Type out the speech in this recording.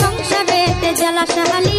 সংসারে জ্বালা সাহালি